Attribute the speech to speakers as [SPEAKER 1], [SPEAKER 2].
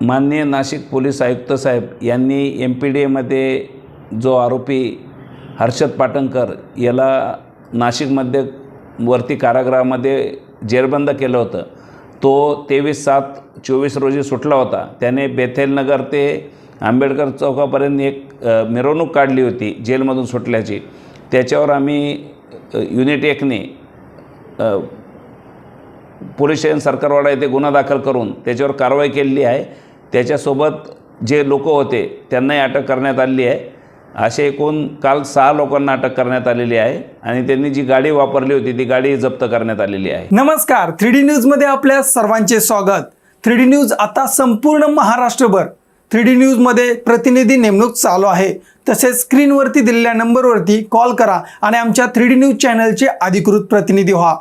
[SPEAKER 1] माननीय नाशिक पोलीस आयुक्त साहेब यांनी एम पी डी एमध्ये जो आरोपी हर्षद पाटणकर याला नाशिकमध्ये वरती कारागृहामध्ये जेरबंद केलं होतं. तो तेवीस सात चोवीस रोजी सुटला होता. त्याने बेथेलनगर ते आंबेडकर चौकापर्यंत एक मिरवणूक काढली होती जेलमधून सुटल्याची. त्याच्यावर आम्ही युनिट एकने पोलीस स्टेशन सरकारवाडा येथे गुन्हा दाखल करून त्याच्यावर कारवाई केलेली आहे. त्याच्यासोबत जे लोक होते त्यांनाही अटक करण्यात आलेली आहे. असे एकूण काल सहा लोकांना अटक करण्यात आलेली आहे आणि त्यांनी जी गाडी वापरली होती ती गाडी जप्त करण्यात आलेली आहे.
[SPEAKER 2] नमस्कार. थ्री डी न्यूजमध्ये आपल्या सर्वांचे स्वागत. थ्री डी न्यूज आता संपूर्ण महाराष्ट्रभर. थ्री डी न्यूजमध्ये प्रतिनिधी नेमणूक चालू आहे. तसेच स्क्रीनवरती दिलेल्या नंबरवरती कॉल करा आणि आमच्या थ्री डी न्यूज चॅनलचे अधिकृत प्रतिनिधी व्हा.